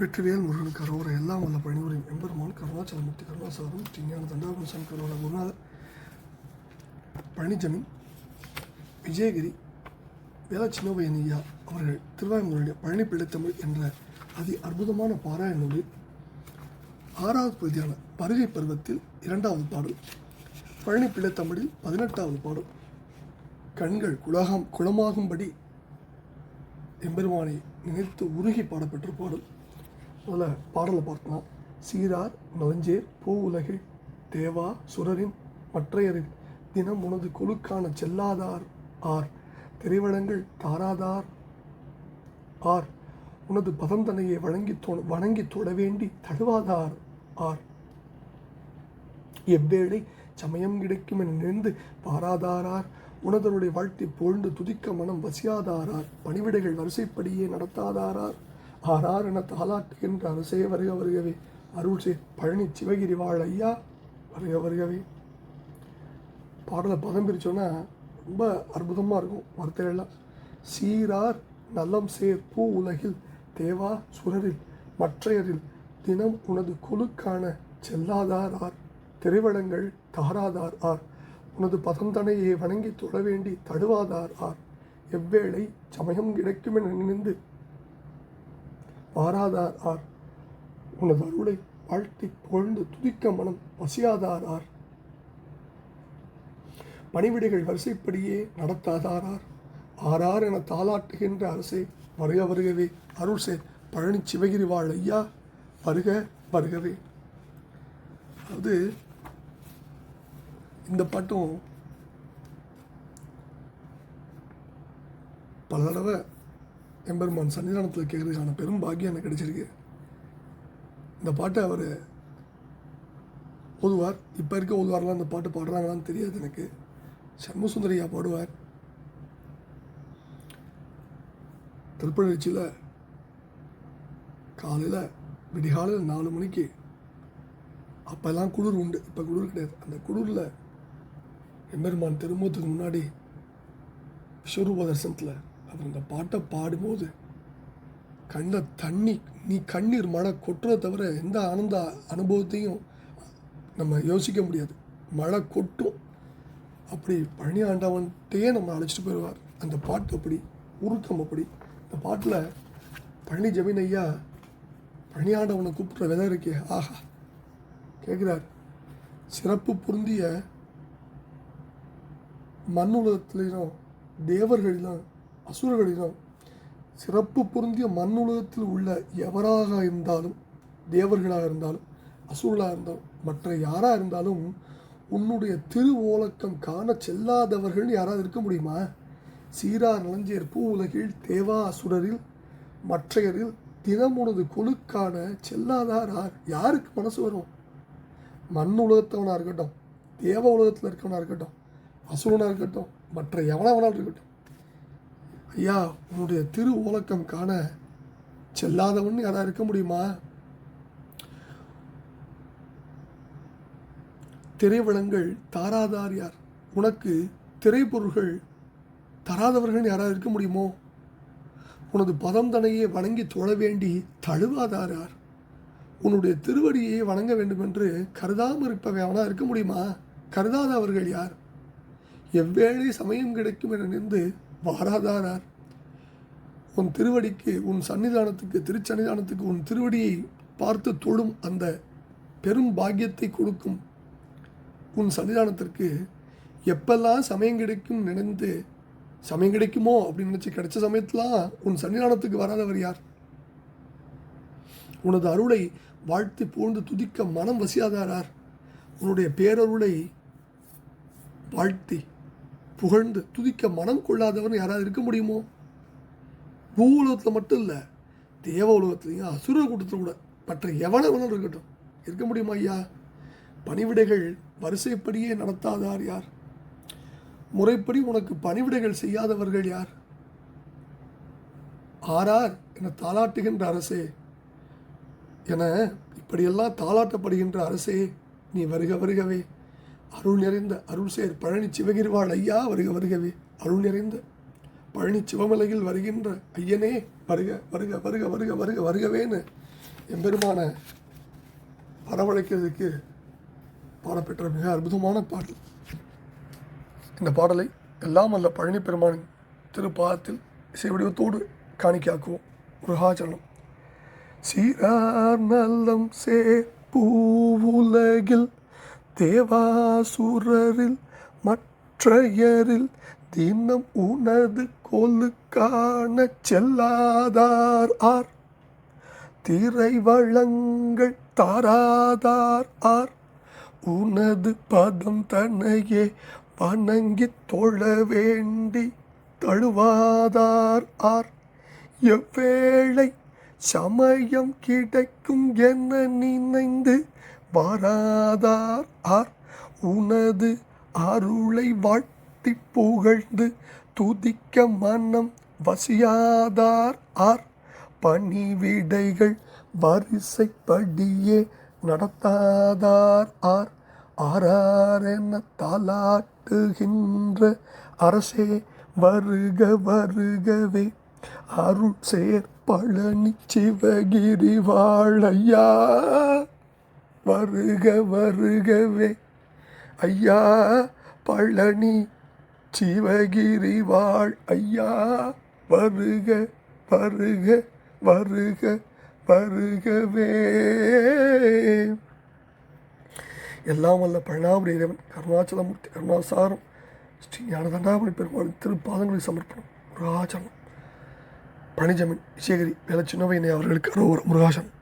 வெற்றிவேல் முருகன் கரோர எல்லாம் வல்ல பணிபுரியும் எம்பெருமான் கருணாச்சலமூர்த்தி கருணாசாரம் ஸ்ரீஞான தண்டாபுரசன் கரோர குருநாதர் பழனிஜமீன் விஜயகிரி வேள சின்னபையன் அவர்கள் திருவாயூருடைய பழனி பிள்ளைத்தமிழ் என்ற அதி அற்புதமான பாராயண நூலில் ஆறாவது பகுதியான பருகை பருவத்தில் இரண்டாவது பாடல் பழனி பிள்ளைத்தமிழில் பதினெட்டாவது பாடல் கண்கள் குலகம் குளமாகும்படி எம்பெருமானை நினைத்து உருகி பாடப்பெற்ற பாடல். முதல்ல பாடலை பார்த்தோம் சீரார் நலஞ்சேர் பூ உலகில் தேவா சுரரின் மற்றையரில் தினம் உனது குழுக்கான செல்லாதார் ஆர் திரைவளங்கள் தாராதார் ஆர் உனது பதந்தனையை வழங்கி தொ வணங்கி தொட வேண்டி தழுவாதார் ஆர். எவ்வேளை சமயம் கிடைக்கும் என நினைந்து பாராதாரார் உனதனுடைய வாழ்த்தை புகழ்ந்து துதிக்க மனம் வசியாதாரார் பணிவிடைகள் வரிசைப்படியே நடத்தாதாரார் ஆறார் என தாலாட்டுகின்ற அரசே வருக வருகவே அருள் சேர் பழனி சிவகிரி வாழ் ஐயா வருக வருகவே பாடலை பதம் பிரிச்சோன்னா ரொம்ப அற்புதமாக இருக்கும் வார்த்தைகள்லாம். சீரார் நலம் சேர் பூ உலகில் தேவா சுரரில் மற்றையரில் தினம் உனது குழுக்கான செல்லாதார் ஆர் திரைவடங்கள் தாராதார் ஆர் உனது பதந்தனையை வணங்கி தொழ வேண்டி தடுவாதார் ஆர் எவ்வேளை சமயம் கிடைக்கும் என நினைந்து வாராதார் ஆர். உனது அருளை வாழ்த்தி புகழ்ந்து துதிக்க மனம் பசியாதார் ஆர். பணிவிடைகள் வரிசைப்படியே நடத்தாதாரார் ஆறார் என தாளாட்டுகின்ற அரசே வருக வருகவே. அருள் சேர் பழனி சிவகிரி வாழ் ஐயா வருக வருகவே. அது இந்த பாட்டும் பல தடவை எம்பெருமான் சன்னிதானத்தில் கேட்கறதுக்கான பெரும் பாக்கியம் எனக்கு கிடைச்சிருக்கு. இந்த பாட்டை அவர் ஓதுவார். இப்போ இருக்க ஓதுவார்லாம் இந்த பாட்டு பாடுறாங்களான்னு தெரியாது எனக்கு. சண்முசுந்தரியா பாடுவார். திருப்பணிச்சியில் காலையில் விடிகாலையில் நாலு மணிக்கு அப்போல்லாம் குளிர் உண்டு. இப்போ குளிர் கிடையாது. அந்த குளிரில் எம்பெருமான் திரும்பத்துக்கு முன்னாடி விஸ்வரூப தரிசனத்தில் அவர் அந்த பாட்டை பாடும்போது கண்ணில் தண்ணி நீ கண்ணீர் மழை கொட்டுறதை தவிர எந்த ஆனந்த அனுபவத்தையும் நம்ம யோசிக்க முடியாது. மழை கொட்டும். அப்படி பழனி ஆண்டவன்கிட்டயே நம்ம அழைச்சிட்டு போயிடுவார். அந்த பாட்டு அப்படி உருக்கம் அப்படி. இந்த பாட்டில் பழனி ஜமீன் ஐயா பழனி ஆண்டவனை கூப்பிட்ற விதை இருக்கே. ஆஹா. கேட்குறார் சிறப்பு பொருந்திய மண்ணுலகத்திலும் தேவர்களிலும் அசுரர்களிடம் சிறப்பு பொருந்திய மண்ணுலகத்தில் உள்ள எவராக இருந்தாலும் தேவர்களாக இருந்தாலும் அசுரலாக இருந்தாலும் மற்ற யாராக இருந்தாலும் உன்னுடைய திருவோலக்கம் காண செல்லாதவர்கள் யாராவது இருக்க முடியுமா? சீரார் நலஞ்சேர் பூ உலகில் தேவா அசுரரில் மற்றையரில் தினமுனது கொழுக்கான செல்லாதார்? யார் யாருக்கு மனசு வரும்? மண் உலகத்தவனாக இருக்கட்டும் தேவ உலகத்தில் இருக்கவனாக இருக்கட்டும் அசுரனாக இருக்கட்டும் மற்ற எவனவனாக இருக்கட்டும். ஐயா உன்னுடைய திரு ஓலக்கம் காண செல்லாதவன் யாராவது இருக்க முடியுமா? திரைவளங்கள் தாராதார் யார்? உனக்கு திரைப்பொருள்கள் தராதவர்கள் யாராவது இருக்க முடியுமோ? உனது பதம் தனையே வணங்கி தொழ வேண்டி தழுவாதார் யார்? உன்னுடைய திருவடியை வணங்க வேண்டும் என்று கருதாமல் இருப்பவை அவனாக இருக்க முடியுமா? கருதாதவர்கள் யார்? எவ்வேளை சமயம் கிடைக்கும் என நின்று வாராதானார் உன் திருவடிக்கு உன் சன்னிதானத்துக்கு திருச்சன்னிதானத்துக்கு உன் திருவடியை பார்த்து தொழும் அந்த பெரும் பாக்கியத்தை கொடுக்கும். உன் சன்னிதானத்திற்கு எப்பெல்லாம் சமயம் கிடைக்கும் நினைந்து சமயம் கிடைக்குமோ? அப்படின்னு நினச்சி கிடைச்ச சமயத்துலாம் உன் சன்னிதானத்துக்கு வராதவர் யார்? உனது அருளை வாழ்த்தி புகழ்ந்து துதிக்க மனம் வசியாதாரார் உன்னுடைய பேரருளை வாழ்த்தி புகழ்ந்து துதிக்க மனம் கொள்ளாதவன் யாராவது இருக்க முடியுமோ? பூ உலகத்தில் மட்டும் இல்லை தேவ உலகத்துலையும் அசுர கூட்டத்தில் கூட மற்ற எவனை வேணாலும் இருக்கட்டும். இருக்க முடியுமா ஐயா? பணிவிடைகள் வரிசைப்படியே நடத்தாதார் யார்? முறைப்படி உனக்கு பணிவிடைகள் செய்யாதவர்கள் யார்? ஆரார் என தாளாட்டுகின்ற அரசே என இப்படியெல்லாம் தாளாட்டப்படுகின்ற அரசே நீ வருக வருகவே. அருள் நிறைந்த அருள் சேர் பழனி சிவகிரிவாள் ஐயா வருக வருகவே. அருள் நிறைந்த பழனி சிவமலையில் வருகின்ற ஐயனே வருக வருக வருக வருக வருக வருகவேன்னு எம்பெருமான வரவழைக்கிறதுக்கு பாடப்பெற்ற மிக அற்புதமான பாடல். இந்த பாடலை எல்லாம் அல்ல பழனி பெருமானின் திருப்பாதத்தில் இசைவடிவத்தோடு காணிக்காக்குவோம் முருகாச்சரணம் சீரார் நல்லம் சே பூவுலகில் தேவாசுரரில் மற்றையரில் தினம் உனது கொலு செல்லாதார் ஆர். திரை வளங்கள் தாராதார் ஆர். உனது பதம் தன்னையே வணங்கி தொழ வேண்டி தழுவாதார் ஆர். எவ்வேளை சமயம் கிடைக்கும் என நினைந்து வாராதார் ஆர். உனது அருளை வாழ்த்தி புகழ்ந்து துதிக்க மனம் வசியாதார் ஆர். பணிவிடைகள் வரிசைப்படியே நடத்தாதார் ஆர். ஆறாரென தாளாட்டுகின்ற அரசே வருக வருகவே. அருள் சேர் பழனி சிவகிரி வாழையா. வருக வருகவே. ஐயா பழனி சிவகிரி வாழ். ஐயா வருக வருக வருக வருகவே. எல்லாம் வல்ல பழனாபுரி இறைவன் கருணாச்சலமூர்த்தி கருணாசாரம் ஸ்ரீ ஞானதண்டாபுரி பெருமாள் திருப்பாதங்களை சமர்ப்பணம் முருகாச்சலம் பழனிஜமன் இசேகரி வேலை சின்னவையனை அவர்களுக்கு ஒரு முருகாசனம்.